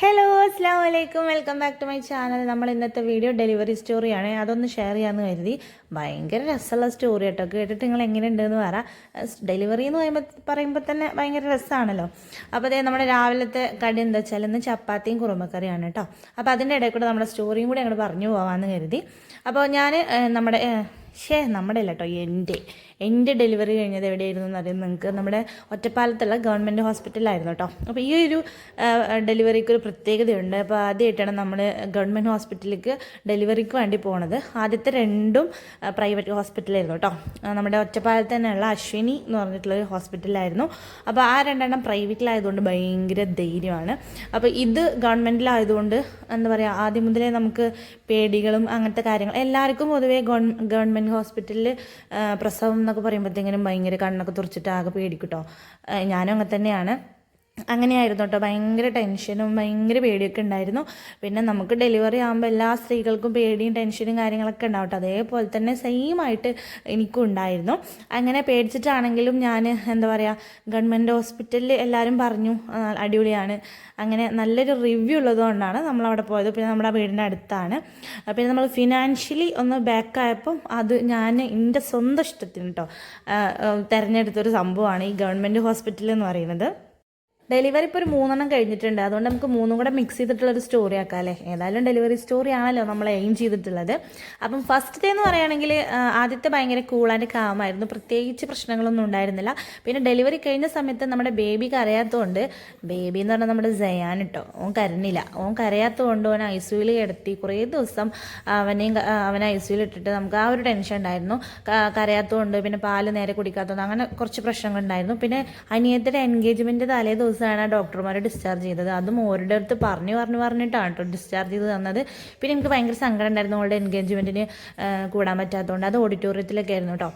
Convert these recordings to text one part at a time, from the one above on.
Hello അസ്സാം വലൈക്കും welcome back to my channel നമ്മൾ ഇന്നത്തെ വീഡിയോ ഡെലിവറി സ്റ്റോറിയാണ് അതൊന്ന് ഷെയർ ചെയ്യാമെന്ന് കരുതി. ഭയങ്കര രസമുള്ള സ്റ്റോറി കേട്ടോ കേട്ടിട്ട് നിങ്ങൾ എങ്ങനെയുണ്ടെന്ന് പറ. ഡെലിവറി എന്ന് പറയുമ്പോൾ പറയുമ്പോൾ തന്നെ ഭയങ്കര രസമാണല്ലോ അപ്പോൾ അതേ നമ്മുടെ രാവിലത്തെ കടി എന്താ വെച്ചാൽ ഇന്ന് ചപ്പാത്തിയും കുറുമക്കറിയാണ് കേട്ടോ അപ്പോൾ അതിന്റെ ഇടയിൽ കൂടെ നമ്മുടെ സ്റ്റോറിയും കൂടി അങ്ങോട്ട് പറഞ്ഞു പോകാമെന്ന് കരുതി. അപ്പോൾ ഞാൻ നമ്മുടെ ഷേ നമ്മുടെ അല്ല കേട്ടോ എന്റെ. എന്റെ ഡെലിവറി കഴിഞ്ഞത് എവിടെയായിരുന്നു എന്ന് അറിയാം നിങ്ങൾക്ക് നമ്മുടെ ഒറ്റപ്പാലത്തുള്ള ഗവൺമെന്റ് ഹോസ്പിറ്റലായിരുന്നു കേട്ടോ. അപ്പോൾ ഈ ഒരു ഡെലിവറിക്ക് ഒരു പ്രത്യേകതയുണ്ട്. അപ്പോൾ ആദ്യമായിട്ടാണ് നമ്മൾ ഗവൺമെന്റ് ഹോസ്പിറ്റലിലേക്ക് ഡെലിവറിക്ക് വേണ്ടി പോണത്. ആദ്യത്തെ രണ്ടും പ്രൈവറ്റ് ഹോസ്പിറ്റലായിരുന്നു കേട്ടോ. നമ്മുടെ ഒറ്റപ്പാലത്ത് തന്നെയുള്ള അശ്വിനി എന്ന് പറഞ്ഞിട്ടുള്ളൊരു ഹോസ്പിറ്റലായിരുന്നു അപ്പോൾ ആ രണ്ടെണ്ണം പ്രൈവറ്റിലായതുകൊണ്ട് ഭയങ്കര ധൈര്യമാണ്. അപ്പോൾ ഇത് ഗവൺമെന്റിലായതുകൊണ്ട് എന്താ പറയുക ആദ്യം മുതലേ നമുക്ക് പേടികളും അങ്ങനത്തെ കാര്യങ്ങൾ എല്ലാവർക്കും പൊതുവേ ഗവൺമെന്റ് ഹോസ്പിറ്റലിൽ പ്രസവം എന്നൊക്കെ പറയുമ്പോഴത്തേക്കിനും ഭയങ്കര കണ്ണൊക്കെ തുറച്ചിട്ട് ആകെ പേടിക്കും കേട്ടോ ഞാനും അങ്ങനെ തന്നെയാണ്. അങ്ങനെയായിരുന്നു കേട്ടോ ഭയങ്കര ടെൻഷനും ഭയങ്കര പേടിയൊക്കെ ഉണ്ടായിരുന്നു. പിന്നെ നമുക്ക് ഡെലിവറി ആകുമ്പോൾ എല്ലാ സ്ത്രീകൾക്കും പേടിയും ടെൻഷനും കാര്യങ്ങളൊക്കെ ഉണ്ടാവും കേട്ടോ അതേപോലെ തന്നെ സെയിം ആയിട്ട് എനിക്കും ഉണ്ടായിരുന്നു. അങ്ങനെ പേടിച്ചിട്ടാണെങ്കിലും ഞാൻ എന്താ പറയുക ഗവൺമെന്റ് ഹോസ്പിറ്റലിൽ എല്ലാവരും പറഞ്ഞു അടിപൊളിയാണ്. അങ്ങനെ നല്ലൊരു റിവ്യൂ ഉള്ളതുകൊണ്ടാണ് നമ്മൾ അവിടെ പോയത്. പിന്നെ നമ്മുടെ വീടിന്റെ അടുത്താണ്. പിന്നെ നമ്മൾ ഫിനാൻഷ്യലി ഒന്ന് ബാക്കായപ്പം അത് ഞാൻ എന്റെ സ്വന്തം ഇഷ്ടത്തിന് കേട്ടോ തിരഞ്ഞെടുത്തൊരു സംഭവമാണ് ഈ ഗവൺമെന്റ് ഹോസ്പിറ്റൽ എന്ന് പറയുന്നത്. ഡെലിവറി ഇപ്പോൾ ഒരു മൂന്നെണ്ണം കഴിഞ്ഞിട്ടുണ്ട്. അതുകൊണ്ട് നമുക്ക് മൂന്നും കൂടെ മിക്സ് ചെയ്തിട്ടുള്ള ഒരു സ്റ്റോറി ആക്കാം അല്ലേ? ഏതായാലും ഡെലിവറി സ്റ്റോറി ആണല്ലോ നമ്മൾ എയിം ചെയ്തിട്ടുള്ളത്. അപ്പം ഫസ്റ്റ് ഡേ എന്ന് പറയുകയാണെങ്കിൽ ആദ്യത്തെ ഭയങ്കര കൂൾ ആൻഡ് കാമായിരുന്നു പ്രത്യേകിച്ച് പ്രശ്നങ്ങളൊന്നും ഉണ്ടായിരുന്നില്ല. പിന്നെ ഡെലിവറി കഴിഞ്ഞ സമയത്ത് നമ്മുടെ ബേബി കരയാത്തതുകൊണ്ട് ബേബി എന്ന് പറഞ്ഞാൽ നമ്മുടെ ജയാൻ കേട്ടോ ഓൻ കരഞ്ഞില്ല. ഓൻ കരയാത്തതുകൊണ്ട് ഓൻ ഐ സുയിൽ കിടത്തി. കുറേ ദിവസം അവനെയും അവനെ ഐ സുയിൽ ഇട്ടിട്ട് നമുക്ക് ആ ഒരു ടെൻഷൻ ഉണ്ടായിരുന്നു. കരയാത്തതുകൊണ്ട് പിന്നെ പാൽ നേരെ കുടിക്കാത്തതുകൊണ്ട് അങ്ങനെ കുറച്ച് പ്രശ്നങ്ങളുണ്ടായിരുന്നു പിന്നെ അനിയത്തിന്റെ എൻഗേജ്മെന്റ് തലേ ദിവസമാണ് ആ ഡോക്ടർമാരെ ഡിസ്ചാർജ് ചെയ്തത്. അതും ഓരുടെ അടുത്ത് പറഞ്ഞു പറഞ്ഞു പറഞ്ഞിട്ടാണ് കേട്ടോ ഡിസ്ചാർജ് ചെയ്ത് തന്നത്. പിന്നെ എനിക്ക് ഭയങ്കര സങ്കടം ഉണ്ടായിരുന്നു അവളുടെ എൻഗേജ്മെന്റിന് കൂടാൻ പറ്റാത്തതുകൊണ്ട് അത് ഓഡിറ്റോറിയത്തിലൊക്കെ ആയിരുന്നു കേട്ടോ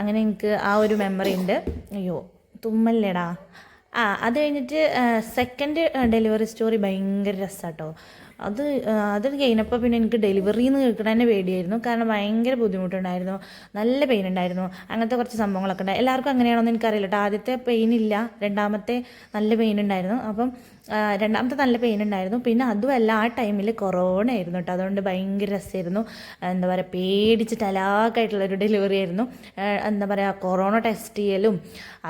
അങ്ങനെ എനിക്ക് ആ ഒരു മെമ്മറി ഉണ്ട്. അയ്യോ തുമ്മല്ലേടാ ആ അത് കഴിഞ്ഞിട്ട് സെക്കൻഡ് ഡെലിവറി സ്റ്റോറി ഭയങ്കര രസമാട്ടോ അത് അത് കഴിഞ്ഞപ്പോൾ പിന്നെ എനിക്ക് ഡെലിവറി എന്ന് കേൾക്കണ തന്നെ പേടിയായിരുന്നു. കാരണം ഭയങ്കര ബുദ്ധിമുട്ടുണ്ടായിരുന്നു. നല്ല പെയിൻ ഉണ്ടായിരുന്നു. അങ്ങനത്തെ കുറച്ച് സംഭവങ്ങളൊക്കെ ഉണ്ടായി. എല്ലാവർക്കും അങ്ങനെയാണോന്ന് എനിക്കറിയില്ല കേട്ടോ ആദ്യത്തെ പെയിൻ ഇല്ല. രണ്ടാമത്തെ നല്ല പെയിൻ ഉണ്ടായിരുന്നു. അപ്പം രണ്ടാമത്തെ നല്ല പെയിൻ ഉണ്ടായിരുന്നു. പിന്നെ അതുമല്ല ആ ടൈമിൽ കൊറോണ ആയിരുന്നു കേട്ടോ അതുകൊണ്ട് ഭയങ്കര രസമായിരുന്നു എന്താ പറയുക പേടിച്ചിട്ട് അലാക്കായിട്ടുള്ളൊരു ഡെലിവറി ആയിരുന്നു. എന്താ പറയുക കൊറോണ ടെസ്റ്റ് ചെയ്യലും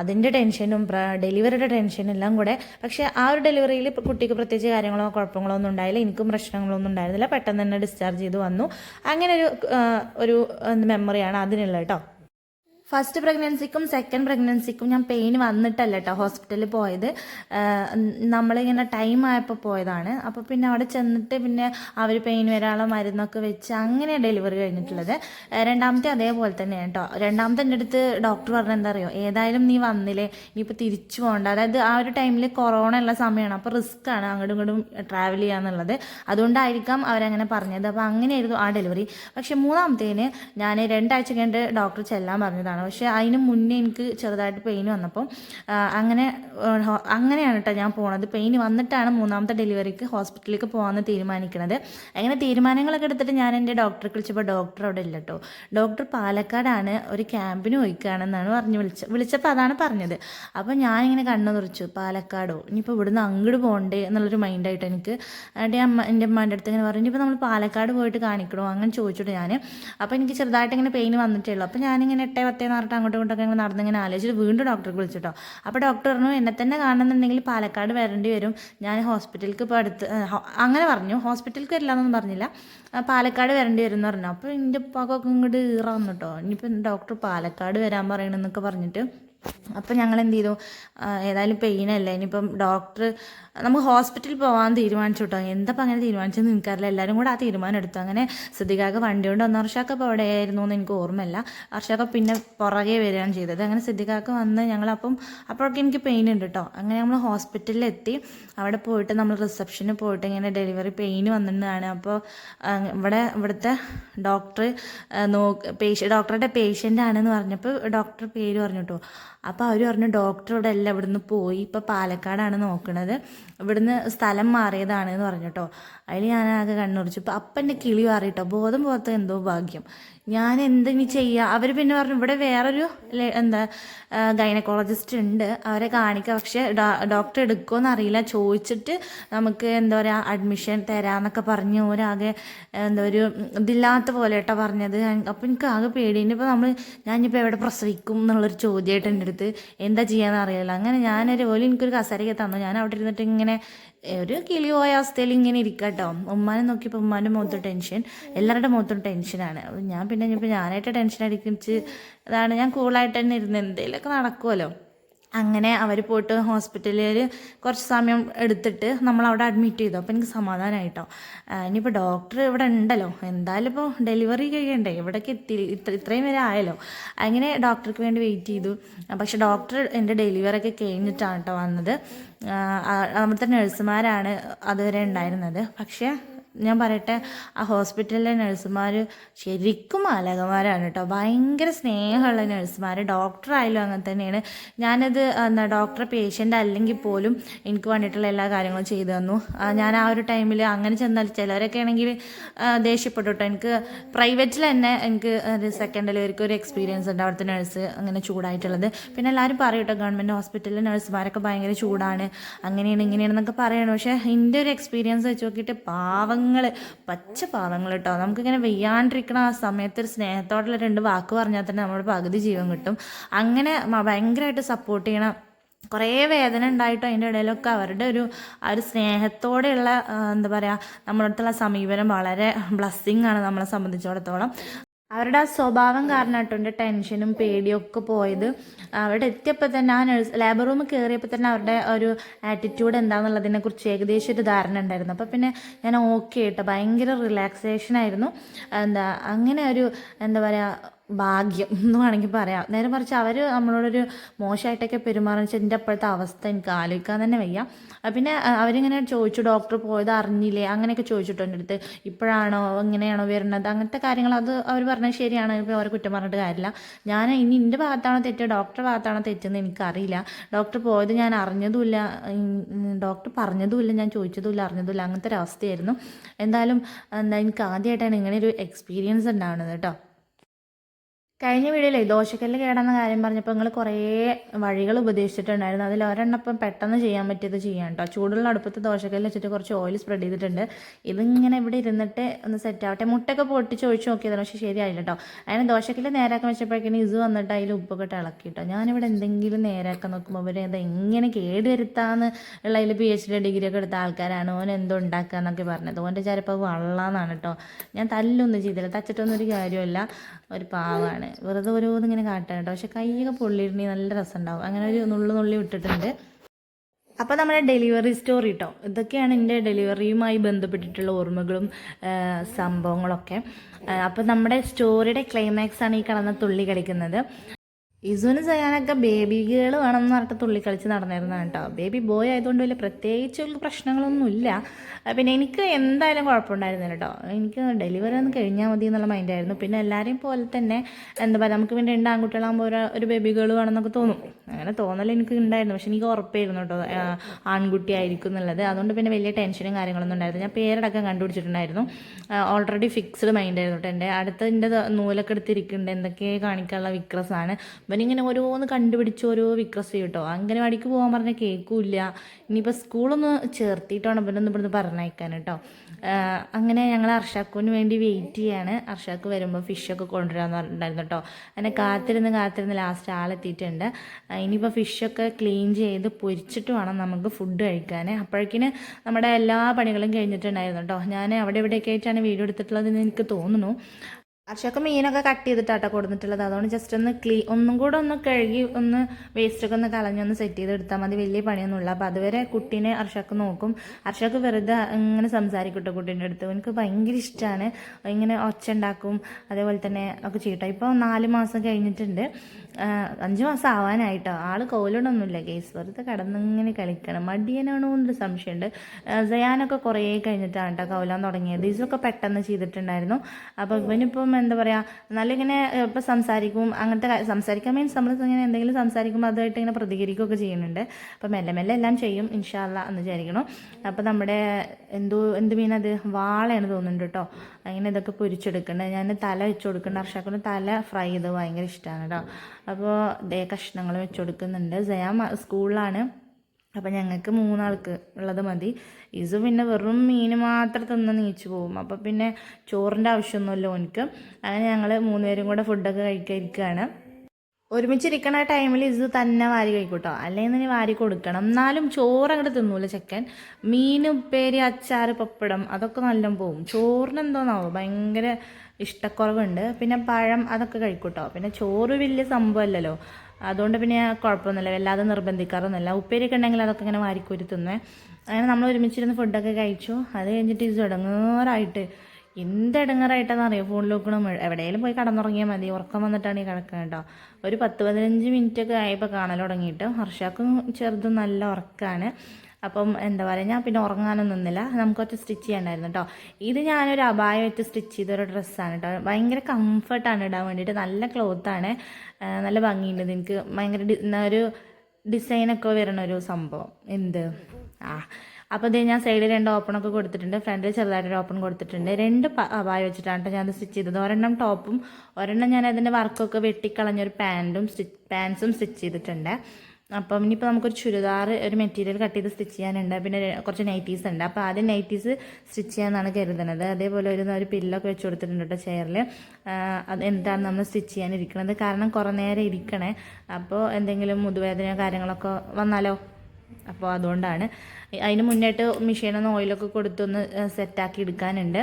അതിന്റെ ടെൻഷനും ഡെലിവറിയുടെ ടെൻഷനും എല്ലാം കൂടെ. പക്ഷേ ആ ഒരു ഡെലിവറിയിൽ കുട്ടിക്ക് പ്രത്യേകിച്ച് കാര്യങ്ങളോ കുഴപ്പങ്ങളോ ഒന്നും ഉണ്ടായില്ല. എനിക്കും പ്രശ്നങ്ങളൊന്നും ഉണ്ടായിരുന്നില്ല. പെട്ടെന്ന് തന്നെ ഡിസ്ചാർജ് ചെയ്ത് വന്നു. അങ്ങനെ ഒരു ഒരു മെമ്മറിയാണ് അതിനുള്ളത് കേട്ടോ ഫസ്റ്റ് പ്രഗ്നൻസിക്കും സെക്കൻഡ് പ്രഗ്നൻസിക്കും ഞാൻ പെയിൻ വന്നിട്ടല്ല കേട്ടോ ഹോസ്പിറ്റലിൽ പോയത്. നമ്മളിങ്ങനെ ടൈം ആയപ്പോൾ പോയതാണ്. അപ്പോൾ പിന്നെ അവിടെ ചെന്നിട്ട് പിന്നെ അവർ പെയിൻ വരാനുള്ള മരുന്നൊക്കെ വെച്ച് അങ്ങനെ ഡെലിവറി കഴിഞ്ഞിട്ടുള്ളത്. രണ്ടാമത്തെ അതേപോലെ തന്നെയാണ് കേട്ടോ രണ്ടാമത്തെ എന്റെ അടുത്ത് ഡോക്ടർ പറഞ്ഞ എന്താ അറിയോ? ഏതായാലും നീ വന്നില്ലേ ഇനിയിപ്പോൾ തിരിച്ചു പോകണ്ട അതായത് ആ ഒരു ടൈമിൽ കൊറോണ ഉള്ള സമയമാണ് അപ്പോൾ റിസ്ക് ആണ് അങ്ങോട്ടും ഇങ്ങോട്ടും ട്രാവൽ ചെയ്യാന്നുള്ളത് അതുകൊണ്ടായിരിക്കാം അവരങ്ങനെ പറഞ്ഞത്. അപ്പോൾ അങ്ങനെയായിരുന്നു ആ ഡെലിവറി പക്ഷെ മൂന്നാമത്തേന് ഞാൻ രണ്ടാഴ്ച കഴിഞ്ഞിട്ട് ഡോക്ടർ ചെല്ലാൻ പറഞ്ഞതാണ്. പക്ഷെ അതിന് മുന്നേ എനിക്ക് ചെറുതായിട്ട് പെയിൻ വന്നപ്പം അങ്ങനെ അങ്ങനെയാണ് കേട്ടോ ഞാൻ പോണത്. പെയിൻ വന്നിട്ടാണ് മൂന്നാമത്തെ ഡെലിവറിക്ക് ഹോസ്പിറ്റലിലേക്ക് പോകാമെന്ന് തീരുമാനിക്കുന്നത് അങ്ങനെ തീരുമാനങ്ങളൊക്കെ എടുത്തിട്ട് ഞാൻ എന്റെ ഡോക്ടറെ വിളിച്ചപ്പോൾ ഡോക്ടർ അവിടെ ഇല്ല കേട്ടോ ഡോക്ടർ പാലക്കാടാണ്. ഒരു ക്യാമ്പിന് പോയിക്കുകയാണെന്നാണ് പറഞ്ഞു വിളിച്ചത് വിളിച്ചപ്പോൾ അതാണ് പറഞ്ഞത്. അപ്പോൾ ഞാനിങ്ങനെ കണ്ണു തുറച്ചു. പാലക്കാടോ? ഇനിയിപ്പോൾ ഇവിടുന്ന് അങ്ങോട്ട് പോകണ്ടേ എന്നുള്ളൊരു മൈൻഡായിട്ട് എനിക്ക് എന്റെ അമ്മ എന്റെ അമ്മേന്റെ അടുത്ത് ഇങ്ങനെ പറഞ്ഞു. ഇനിയിപ്പോൾ നമ്മൾ പാലക്കാട് പോയിട്ട് കാണിക്കണോ? അങ്ങനെ ചോദിച്ചിട്ട് ഞാൻ അപ്പോൾ എനിക്ക് ചെറുതായിട്ട് ഇങ്ങനെ പെയിൻ വന്നിട്ടേ ഉള്ളൂ. അപ്പോൾ ഞാനിങ്ങനെ എട്ടേ പത്തേ പറഞ്ഞിട്ട് അങ്ങോട്ടും ഇങ്ങോട്ടൊക്കെ ഇങ്ങനെ നടന്നിങ്ങനെ ആലോചിച്ചിട്ട് വീണ്ടും ഡോക്ടർക്ക് വിളിച്ചിട്ടോ. അപ്പോൾ ഡോക്ടർ പറഞ്ഞു എന്നെ തന്നെ കാണുന്നുണ്ടെങ്കിൽ പാലക്കാട് വരേണ്ടി വരും. ഞാൻ ഹോസ്പിറ്റലിലേക്ക് ഇപ്പോൾ അടുത്ത് അങ്ങനെ പറഞ്ഞു. ഹോസ്പിറ്റലിലേക്ക് വരില്ല എന്നൊന്നും പറഞ്ഞില്ല. പാലക്കാട് വരേണ്ടി വരും എന്ന് പറഞ്ഞു. അപ്പോൾ എന്റെ ഉപ്പാക്കൊക്കെ ഇങ്ങോട്ട് ഈറ വന്നു കേട്ടോ ഇനിയിപ്പോൾ ഡോക്ടർ പാലക്കാട് വരാൻ പറയണമെന്നൊക്കെ പറഞ്ഞിട്ട് അപ്പോൾ ഞങ്ങൾ എന്ത് ചെയ്തു ഏതായാലും പെയിനല്ലേ ഇനിയിപ്പം ഡോക്ടർ നമുക്ക് ഹോസ്പിറ്റലിൽ പോകാൻ തീരുമാനിച്ചു കേട്ടോ എന്തപ്പോൾ അങ്ങനെ തീരുമാനിച്ചെന്ന് എനിക്കറിയില്ല എല്ലാവരും കൂടെ ആ തീരുമാനം എടുത്തു അങ്ങനെ സിദ്ദിഖാക്ക് വണ്ടി കൊണ്ട് വന്ന വർഷമൊക്കെ അവിടെ ആയിരുന്നു എന്ന് എനിക്ക് ഓർമ്മയില്ല. വർഷമൊക്കെ പിന്നെ പുറകെ വരികയാണ് ചെയ്തത്. അങ്ങനെ സിദ്ദിഖാക്ക് വന്ന് ഞങ്ങളപ്പം അപ്പോഴൊക്കെ എനിക്ക് പെയിൻ ഉണ്ട് കേട്ടോ അങ്ങനെ നമ്മൾ ഹോസ്പിറ്റലിൽ എത്തി അവിടെ പോയിട്ട് നമ്മൾ റിസപ്ഷനിൽ പോയിട്ട് ഇങ്ങനെ ഡെലിവറി പെയിൻ വന്നിട്ടാണ് അപ്പോൾ ഇവിടെ ഇവിടുത്തെ ഡോക്ടർ നോ പേഷ്യ ഡോക്ടറുടെ പേഷ്യന്റ് ആണെന്ന് പറഞ്ഞപ്പോൾ ഡോക്ടർ പേര് പറഞ്ഞു കേട്ടോ അപ്പോൾ അവർ പറഞ്ഞു ഡോക്ടർ ഇവിടെ അല്ല ഇവിടുന്ന് പോയി. ഇപ്പോൾ പാലക്കാടാണ് നോക്കുന്നത് ഇവിടുന്ന് സ്ഥലം മാറിയതാണ് എന്ന് പറഞ്ഞു കേട്ടോ അതിൽ ഞാൻ ആകെ കണ്ണുറിച്ചു. ഇപ്പോൾ അപ്പം എന്റെ കിളി മാറിയിട്ടോ ബോധം പോകത്ത എന്തോ ഭാഗ്യം. ഞാൻ എന്തെങ്കിലും ചെയ്യുക അവർ പിന്നെ പറഞ്ഞു ഇവിടെ വേറൊരു എന്താ ഗൈനക്കോളജിസ്റ്റ് ഉണ്ട്. അവരെ കാണിക്കുക പക്ഷേ ഡോക്ടർ എടുക്കുമോ എന്നറിയില്ല ചോദിച്ചിട്ട് നമുക്ക് എന്താ പറയുക അഡ്മിഷൻ തരാമെന്നൊക്കെ പറഞ്ഞ്. ഒരാകെ എന്താ ഒരു ഇതില്ലാത്ത പോലെ കേട്ടോ പറഞ്ഞത്. അപ്പം എനിക്ക് ആകെ പേടി. ഇപ്പം നമ്മൾ ഞാനിപ്പോൾ എവിടെ പ്രസവിക്കും എന്നുള്ളൊരു ചോദ്യമായിട്ട് എന്റെ അടുത്ത് എന്താ ചെയ്യാന്ന് അറിയില്ല. അങ്ങനെ ഞാനൊരു ഓൽ എനിക്കൊരു കസരയൊക്കെ തന്നു. ഞാൻ അവിടെ ഇരുന്നിട്ട് ഇങ്ങനെ ഒരു കിളി പോയ അവസ്ഥയിൽ ഇങ്ങനെ ഇരിക്കട്ടോ ഉമ്മാനെ നോക്കിയപ്പോൾ ഉമ്മാന്റെ മുഖത്ത് ടെൻഷൻ എല്ലാവരുടെ മുഖത്തും ടെൻഷനാണ് ഞാൻ പിന്നെ ഇനിയിപ്പോൾ ഞാനായിട്ട് ടെൻഷൻ അടിക്കിച്ച് അതാണ് ഞാൻ കൂളായിട്ട് തന്നെ ഇരുന്ന് എന്തെങ്കിലുമൊക്കെ നടക്കുമല്ലോ അങ്ങനെ അവർ പോയിട്ട് ഹോസ്പിറ്റലിൽ കുറച്ച് സമയം എടുത്തിട്ട് നമ്മൾ അവിടെ അഡ്മിറ്റ് ചെയ്തു. അപ്പോൾ എനിക്ക് സമാധാനമായിട്ടോ ഇനിയിപ്പോൾ ഡോക്ടർ ഇവിടെ ഉണ്ടല്ലോ. എന്തായാലും ഇപ്പോൾ ഡെലിവറി കഴിയണ്ടേ? ഇവിടേക്ക് എത്തി ഇത്ര ഇത്രയും വരെ ആയല്ലോ. അങ്ങനെ ഡോക്ടർക്ക് വേണ്ടി വെയിറ്റ് ചെയ്തു. പക്ഷെ ഡോക്ടർ എന്റെ ഡെലിവറി ഒക്കെ കഴിഞ്ഞിട്ടാണ് കേട്ടോ വന്നത്. അവിടുത്തെ നഴ്സുമാരാണ് അതുവരെ ഉണ്ടായിരുന്നത്. പക്ഷേ ഞാൻ പറയട്ടെ ആ ഹോസ്പിറ്റലിലെ നഴ്സുമാർ ശരിക്കും അലകമാരാണ് കേട്ടോ ഭയങ്കര സ്നേഹമുള്ള നഴ്സുമാർ ഡോക്ടറായാലും അങ്ങനെ തന്നെയാണ്. ഞാനത് എന്താ ഡോക്ടർ പേഷ്യന്റ് അല്ലെങ്കിൽ പോലും എനിക്ക് വേണ്ടിയിട്ടുള്ള എല്ലാ കാര്യങ്ങളും ചെയ്തു തന്നു. ഞാൻ ആ ഒരു ടൈമിൽ അങ്ങനെ ചെന്നാൽ ചിലവരൊക്കെ ആണെങ്കിൽ ദേഷ്യപ്പെട്ടു കേട്ടോ എനിക്ക് പ്രൈവറ്റിൽ തന്നെ എനിക്ക് സെക്കൻഡ് ഡെലിവറിക്ക് ഒരു എക്സ്പീരിയൻസ് ഉണ്ട് അവിടുത്തെ നഴ്സ് അങ്ങനെ ചൂടായിട്ടുള്ളത്. പിന്നെ എല്ലാവരും പറയും കേട്ടോ ഗവൺമെന്റ് ഹോസ്പിറ്റലിലെ നഴ്സുമാരൊക്കെ ഭയങ്കര ചൂടാണ്. അങ്ങനെയാണ് ഇങ്ങനെയാണെന്നൊക്കെ പറയണം. പക്ഷേ എന്റെ ഒരു എക്സ്പീരിയൻസ് വെച്ച് നോക്കിയിട്ട് പാവങ്ങൾ പച്ച പാവങ്ങൾ കേട്ടോ നമുക്കിങ്ങനെ വെയ്യാണ്ടിരിക്കണ ആ സമയത്ത് ഒരു സ്നേഹത്തോടുള്ള രണ്ട് വാക്ക് പറഞ്ഞാൽ തന്നെ നമ്മുടെ പകുതി ജീവൻ കിട്ടും. അങ്ങനെ ഭയങ്കരമായിട്ട് സപ്പോർട്ട് ചെയ്യണം കുറേ വേദന ഉണ്ടായിട്ടും അതിന്റെ ഇടയിലൊക്കെ അവരുടെ ഒരു ആ ഒരു സ്നേഹത്തോടെയുള്ള എന്താ പറയുക നമ്മളടുത്തുള്ള സമീപനം വളരെ ബ്ലസ്സിങ് ആണ് നമ്മളെ സംബന്ധിച്ചിടത്തോളം. അവരുടെ ആ സ്വഭാവം കാരണം കേട്ടോ എന്റെ ടെൻഷനും പേടിയും ഒക്കെ പോയത്. അവിടെ എത്തിയപ്പോൾ തന്നെ ആ നഴ്സ് ലേബർ റൂമിൽ കയറിയപ്പോൾ തന്നെ അവരുടെ ഒരു ആറ്റിറ്റ്യൂഡ് എന്താണെന്നുള്ളതിനെ കുറിച്ച് ഏകദേശം ഒരു ധാരണ ഉണ്ടായിരുന്നു. അപ്പോൾ പിന്നെ ഞാൻ ഓക്കെ കേട്ടോ ഭയങ്കര റിലാക്സേഷൻ ആയിരുന്നു. എന്താ അങ്ങനെ ഒരു എന്താ പറയുക ഭാഗ്യം എന്ന് വേണമെങ്കിൽ പറയാം. നേരെ മറിച്ച് അവർ നമ്മളോടൊരു മോശമായിട്ടൊക്കെ പെരുമാറുന്ന വെച്ചാൽ എന്റെ അപ്പോഴത്തെ അവസ്ഥ എനിക്ക് ആലോചിക്കാൻ തന്നെ വയ്യ. പിന്നെ അവരിങ്ങനെ ചോദിച്ചു ഡോക്ടർ പോയത് അറിഞ്ഞില്ലേ? അങ്ങനെയൊക്കെ ചോദിച്ചിട്ടോ എന്റെ അടുത്ത് ഇപ്പോഴാണോ? എങ്ങനെയാണോ വരുന്നത്? അങ്ങനത്തെ കാര്യങ്ങൾ അത് അവർ പറഞ്ഞത് ശരിയാണ്. ഇപ്പോൾ അവർ കുറ്റം പറഞ്ഞിട്ട് കാര്യമില്ല. ഞാൻ ഇനി എന്റെ ഭാഗത്താണോ തെറ്റ് ഡോക്ടറുടെ ഭാഗത്താണോ തെറ്റെന്ന് എനിക്കറിയില്ല. ഡോക്ടർ പോയത് ഞാൻ അറിഞ്ഞതുമില്ല. ഡോക്ടർ പറഞ്ഞതുമില്ല ഞാൻ ചോദിച്ചതുമില്ല അറിഞ്ഞതുമില്ല. അങ്ങനത്തെ ഒരു അവസ്ഥയായിരുന്നു. എന്തായാലും എന്താ എനിക്ക് ആദ്യമായിട്ടാണ് ഇങ്ങനെ ഒരു എക്സ്പീരിയൻസ് ഉണ്ടാവുന്നത് കേട്ടോ. കഴിഞ്ഞ വീഡിയോയിലേ ദോശക്കല്ല് കേടാന്ന കാര്യം പറഞ്ഞപ്പോൾ നിങ്ങൾ കുറേ വഴികൾ ഉപദേശിച്ചിട്ടുണ്ടായിരുന്നു. അതിൽ ഒരെണ്ണം ഇപ്പം പെട്ടെന്ന് ചെയ്യാൻ പറ്റിയത് ചെയ്യാം കേട്ടോ ചൂടുള്ള അടുപ്പത്ത് ദോശക്കല്ല് വെച്ചിട്ട് കുറച്ച് ഓയിൽ സ്പ്രെഡ് ചെയ്തിട്ടുണ്ട്. ഇതിങ്ങനെ ഇവിടെ ഇരുന്നിട്ട് ഒന്ന് സെറ്റ് ആവട്ടെ. മുട്ടയൊക്കെ പൊട്ടിച്ച് ഒഴിച്ച് നോക്കിയതാണ് പക്ഷേ ശരിയായില്ല കേട്ടോ അതിന് ദോശക്കല്ല് നേരാക്കാൻ വെച്ചപ്പോഴേക്കും ഇത് വന്നിട്ട് അതിൽ ഉപ്പൊക്കെ ഇളക്കി കേട്ടോ ഞാനിവിടെ എന്തെങ്കിലും നേരാക്കാൻ നോക്കുമ്പോൾ അവർ അത് എങ്ങനെ കേട് വരുത്താന്ന് ഉള്ള അതിൽ പി എച്ച് ഡി ഡിഗ്രി ഒക്കെ എടുത്ത ആൾക്കാരാണ്. ഓൻ എന്തോ ഉണ്ടാക്കുക എന്നൊക്കെ പറഞ്ഞത് ഓന്റെ ചിലപ്പോൾ വള്ളാന്നാണ് കേട്ടോ ഞാൻ തല്ലൊന്നും ചെയ്തില്ല. തച്ചിട്ടൊന്നും ഒരു കാര്യമില്ല ഒരു പാവാണ്. വെറുതെ ഓരോന്ന് ഇങ്ങനെ കാട്ടാൻ കേട്ടോ. പക്ഷെ കൈയൊക്കെ പൊള്ളിയിരുന്നെങ്കിൽ നല്ല രസമുണ്ടാവും. അങ്ങനെ ഒരു നുള്ളു നുള്ളി വിട്ടിട്ടുണ്ട്. അപ്പോൾ നമ്മുടെ ഡെലിവറി സ്റ്റോറി കേട്ടോ. ഇതൊക്കെയാണ് എന്റെ ഡെലിവറിയുമായി ബന്ധപ്പെട്ടിട്ടുള്ള ഓർമ്മകളും സംഭവങ്ങളൊക്കെ. അപ്പോൾ നമ്മുടെ സ്റ്റോറിയുടെ ക്ലൈമാക്സ് ആണ് ഈ കടന്ന തുള്ളി കളിക്കുന്നത്. ഇസുവിന് ചെയ്യാനൊക്കെ ബേബി ഗേൾ വേണമെന്ന് പറഞ്ഞിട്ട് തുള്ളി കളിച്ച് നടന്നിരുന്നതാണ് കേട്ടോ. ബേബി ബോയ് ആയതുകൊണ്ട് വലിയ പ്രത്യേകിച്ച് പ്രശ്നങ്ങളൊന്നുമില്ല. പിന്നെ എനിക്ക് എന്തായാലും കുഴപ്പമുണ്ടായിരുന്നില്ല കേട്ടോ. എനിക്ക് ഡെലിവറി ഒന്ന് കഴിഞ്ഞാൽ മതി എന്നുള്ള മൈൻഡായിരുന്നു പിന്നെ എല്ലാവരെയും പോലെ തന്നെ എന്താ പറയുക നമുക്ക് പിന്നെ രണ്ട് ആൺകുട്ടികളാകുമ്പോൾ ഒരു ഒരു ബേബി ഗേൾ വേണമെന്നൊക്കെ തോന്നും. അങ്ങനെ തോന്നൽ എനിക്ക് ഉണ്ടായിരുന്നു. പക്ഷെ എനിക്ക് ഉറപ്പായിരുന്നു കേട്ടോ ആൺകുട്ടി ആയിരിക്കും എന്നുള്ളത്. അതുകൊണ്ട് പിന്നെ വലിയ ടെൻഷനും കാര്യങ്ങളൊന്നും ഉണ്ടായിരുന്നു ഞാൻ പേരടക്കം കണ്ടുപിടിച്ചിട്ടുണ്ടായിരുന്നു. ഓൾറെഡി ഫിക്സ്ഡ് മൈൻഡായിരുന്നു കേട്ടോ എന്റെ. അടുത്തതിന്റെ നൂലൊക്കെ എടുത്തിരിക്കുന്നുണ്ട്. എന്തൊക്കെ കാണിക്കാനുള്ള വിക്രസാണ്. ഇവനിങ്ങനെ ഓരോന്ന് കണ്ടുപിടിച്ച് ഓരോ വിക്രസ് കേട്ടോ അംഗനവാടിക്ക് പോകാൻ പറഞ്ഞാൽ കേൾക്കൂല ഇനിയിപ്പോൾ സ്കൂളൊന്ന് ചേർത്തിട്ടാണ് ഇവനൊന്ന് ഇവിടുന്ന് പറഞ്ഞയക്കാൻ കേട്ടോ അങ്ങനെ ഞങ്ങൾ അർഷാക്കുവിന് വേണ്ടി വെയിറ്റ് ചെയ്യാണ്. അർഷാക്ക് വരുമ്പോൾ ഫിഷൊക്കെ കൊണ്ടുവരാമെന്ന് പറഞ്ഞിട്ടുണ്ടായിരുന്നു കേട്ടോ അങ്ങനെ കാത്തിരുന്ന് കാത്തിരുന്ന് ലാസ്റ്റ് ആളെത്തിയിട്ടുണ്ട്. ഇനിയിപ്പോൾ ഫിഷൊക്കെ ക്ലീൻ ചെയ്ത് പൊരിച്ചിട്ട് വേണം നമുക്ക് ഫുഡ് കഴിക്കാൻ അപ്പോഴേക്കിന് നമ്മുടെ എല്ലാ പണികളും കഴിഞ്ഞിട്ടുണ്ടായിരുന്നു കേട്ടോ ഞാൻ അവിടെ ഇവിടെയൊക്കെ ആയിട്ടാണ് വീഡിയോ എടുത്തിട്ടുള്ളതെന്ന് എനിക്ക് തോന്നുന്നു. അർഷക്ക് മീനൊക്കെ കട്ട് ചെയ്തിട്ടാട്ടോ കൊടുത്തിട്ടുള്ളത് അതുകൊണ്ട് ജസ്റ്റ് ഒന്ന് ക്ലീ ഒന്നും കൂടെ ഒന്ന് കഴുകി ഒന്ന് വേസ്റ്റൊക്കെ ഒന്ന് കളഞ്ഞൊന്ന് സെറ്റ് ചെയ്ത് എടുത്താൽ മതി. വലിയ പണിയൊന്നുമില്ല. അപ്പോൾ അതുവരെ കുട്ടീനെ അർഷക്ക് നോക്കും. അർഷക്ക് വെറുതെ ഇങ്ങനെ സംസാരിക്കട്ടോ കേട്ടോ കുട്ടീന്റെ അടുത്ത്. എനിക്ക് ഭയങ്കര ഇഷ്ടമാണ് ഇങ്ങനെ ഒച്ച ഉണ്ടാക്കും. അതേപോലെ തന്നെ ഒക്കെ ചെയ്യട്ടോ. ഇപ്പോൾ നാല് മാസം കഴിഞ്ഞിട്ടുണ്ട്. അഞ്ച് മാസം ആവാനായിട്ടോ. ആൾ കോലോടൊന്നുമില്ല കേസ്. വെറുതെ കടന്നിങ്ങനെ കളിക്കണം. മടിയനാണോ എന്നൊരു സംശയമുണ്ട്. സയാനൊക്കെ കുറേ കഴിഞ്ഞിട്ടാണ് കേട്ടോ കൗലാൻ തുടങ്ങിയത്. ഇതൊക്കെ പെട്ടെന്ന് ചെയ്തിട്ടുണ്ടായിരുന്നു. അപ്പോൾ ഇവനിപ്പം എന്താ പറയുക നല്ല ഇങ്ങനെ ഇപ്പം സംസാരിക്കും അങ്ങനത്തെ സംസാരിക്കാൻ മീൻസ് നമ്മൾ ഇങ്ങനെ എന്തെങ്കിലും സംസാരിക്കുമ്പോൾ അതുമായിട്ട് ഇങ്ങനെ പ്രതികരിക്കുകയൊക്കെ ചെയ്യുന്നുണ്ട്. അപ്പം മെല്ലെ മെല്ലെ എല്ലാം ചെയ്യും ഇൻഷാല്ല എന്ന് വിചാരിക്കണം അപ്പം നമ്മുടെ എന്തോ എന്ത് മീനത് വാളയാണ് തോന്നുന്നുണ്ട് കേട്ടോ അങ്ങനെ ഇതൊക്കെ പൊരിച്ചെടുക്കേണ്ടത് ഞാൻ തല വെച്ച് കൊടുക്കേണ്ട. തല ഫ്രൈ ചെയ്ത് ഭയങ്കര ഇഷ്ടമാണ് കേട്ടോ അപ്പോൾ ദേ കഷ്ണങ്ങൾ വെച്ച് കൊടുക്കുന്നുണ്ട്. ജയ സ്കൂളിലാണ്. അപ്പം ഞങ്ങൾക്ക് മൂന്നാൾക്ക് ഉള്ളത് മതി. ഇസു പിന്നെ വെറും മീൻ മാത്രം തിന്ന് നീച്ചു പോകും. അപ്പം പിന്നെ ചോറിന്റെ ആവശ്യമൊന്നുമില്ല ഓനിക്ക്. അങ്ങനെ ഞങ്ങൾ മൂന്നുപേരും കൂടെ ഫുഡൊക്കെ കഴിക്കാതിരിക്കുകയാണ് ഒരുമിച്ചിരിക്കണ ടൈമിൽ ഇത് തന്നെ വാരി കഴിക്കൂട്ടോ. അല്ലെങ്കിൽ തന്നെ വാരി കൊടുക്കണം. എന്നാലും ചോറ് അങ്ങോട്ട് തിന്നൂല ചെക്കൻ. മീൻ ഉപ്പേരി അച്ചാർ പപ്പടം അതൊക്കെ നല്ല പോവും. ചോറിന് എന്തോന്നാവോ? ഭയങ്കര ഇഷ്ടക്കുറവുണ്ട്. പിന്നെ പഴം അതൊക്കെ കഴിക്കൂട്ടോ. പിന്നെ ചോറ് വലിയ സംഭവമല്ലല്ലോ അതുകൊണ്ട് പിന്നെ കുഴപ്പമൊന്നുമില്ല. വല്ലാതെ നിർബന്ധിക്കാറൊന്നുമില്ല. ഉപ്പേരിയൊക്കെ ഉണ്ടെങ്കിൽ അതൊക്കെ ഇങ്ങനെ വാരിക്കൂരി തിന്നേ. അങ്ങനെ നമ്മൾ ഒരുമിച്ചിരുന്ന് ഫുഡൊക്കെ കഴിച്ചു. അത് കഴിഞ്ഞിട്ട് ഇത് ഇടങ്ങേറായിട്ട് എന്ത് ഇടങ്ങാറായിട്ടാന്ന് അറിയാം ഫോണിൽ എവിടെയെങ്കിലും പോയി കടന്നുറങ്ങിയാൽ മതി. ഉറക്കം വന്നിട്ടാണ് ഈ കിടക്കുന്നത് കേട്ടോ. ഒരു പത്ത് പതിനഞ്ച് മിനിറ്റ് ഒക്കെ ആയപ്പോൾ കാണൽ തുടങ്ങിയിട്ട്. ഹർഷാക്കും ചെറുതും നല്ല ഉറക്കമാണ് അപ്പം എന്താ പറയുക ഞാൻ പിന്നെ ഉറങ്ങാനൊന്നും നിന്നില്ല. നമുക്ക് കുറച്ച് സ്റ്റിച്ച് ചെയ്യണ്ടായിരുന്നു കേട്ടോ. ഇത് ഞാനൊരു അപായം വെച്ച് സ്റ്റിച്ച് ചെയ്തൊരു ഡ്രസ്സാണ് കേട്ടോ. ഭയങ്കര കംഫർട്ടാണ് ഇടാൻ വേണ്ടിയിട്ട്. നല്ല ക്ലോത്താണ് നല്ല ഭംഗിയുണ്ട് എനിക്ക്. ഭയങ്കര ഒരു ഡിസൈനൊക്കെ വരണ ഒരു സംഭവം. എന്ത്? ആ. അപ്പോൾ ഇത് ഞാൻ സൈഡിൽ രണ്ട് ഓപ്പണൊക്കെ കൊടുത്തിട്ടുണ്ട്. ഫ്രണ്ടിൽ ചെറുതായിട്ടൊരു ഓപ്പൺ കൊടുത്തിട്ടുണ്ട്. രണ്ട് അപായം വെച്ചിട്ടാണ് ഞാൻ ഞാൻ സ്റ്റിച്ച് ചെയ്തത്. ഒരെണ്ണം ടോപ്പും ഒരെണ്ണം ഞാൻ അതിന്റെ വർക്കൊക്കെ വെട്ടിക്കളഞ്ഞൊരു പാന്റും സ്റ്റിച്ച് പാൻസും സ്റ്റിച്ച് ചെയ്തിട്ടുണ്ട്. അപ്പം ഇനിയിപ്പോൾ നമുക്കൊരു ചുരിദാർ ഒരു മെറ്റീരിയൽ കട്ട് ചെയ്ത് സ്റ്റിച്ച് ചെയ്യാനുണ്ട്. പിന്നെ കുറച്ച് നൈറ്റീസ് ഉണ്ട്. അപ്പോൾ ആദ്യം നൈറ്റീസ് സ്റ്റിച്ച് ചെയ്യാമെന്നാണ് കരുതുന്നത്. അതേപോലെ ഒരു ഒരു പില്ലൊക്കെ വെച്ച് കൊടുത്തിട്ടുണ്ട് കേട്ടോ ചെയറിൽ അത് എന്താണ് നമ്മൾ സ്റ്റിച്ച് ചെയ്യാനിരിക്കുന്നത് കാരണം കുറേ നേരം ഇരിക്കണേ. അപ്പോൾ എന്തെങ്കിലും മുതുവേദനയോ കാര്യങ്ങളൊക്കെ വന്നാലോ? അപ്പോൾ അതുകൊണ്ടാണ്. അതിന് മുന്നേട്ട് മെഷീനൊന്ന് ഓയിലൊക്കെ കൊടുത്തൊന്ന് സെറ്റാക്കി എടുക്കാനുണ്ട്.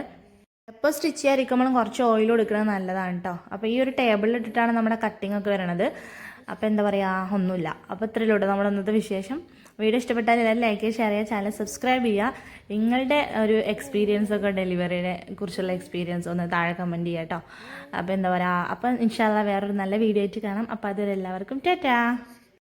എപ്പോൾ സ്റ്റിച്ച് ചെയ്യാതിരിക്കുമ്പോഴും കുറച്ച് ഓയിൽ കൊടുക്കുന്നത് നല്ലതാണ് കേട്ടോ അപ്പോൾ ഈ ഒരു ടേബിളിൽ ഇട്ടിട്ടാണ് നമ്മുടെ കട്ടിംഗ് ഒക്കെ വരണത്. അപ്പോൾ എന്താ പറയുക ഒന്നുമില്ല. അപ്പോൾ ഇത്രയിലൂടെ നമ്മുടെ ഇന്നത്തെ വിശേഷം. വീഡിയോ ഇഷ്ടപ്പെട്ടാൽ എല്ലാവരും ലൈക്ക് ഷെയർ ചെയ്യുക ചാനൽ സബ്സ്ക്രൈബ് ചെയ്യുക. നിങ്ങളുടെ ഒരു എക്സ്പീരിയൻസ് ഒക്കെ ഡെലിവറിയുടെ കുറിച്ചുള്ള എക്സ്പീരിയൻസ് ഒന്ന് താഴെ കമന്റ് ചെയ്യുക കേട്ടോ. അപ്പോൾ എന്താ പറയുക അപ്പം ഇൻഷാല്ല വേറൊരു നല്ല വീഡിയോ ആയിട്ട് കാണാം. അപ്പോൾ അതുവരെ എല്ലാവർക്കും ടാറ്റാ.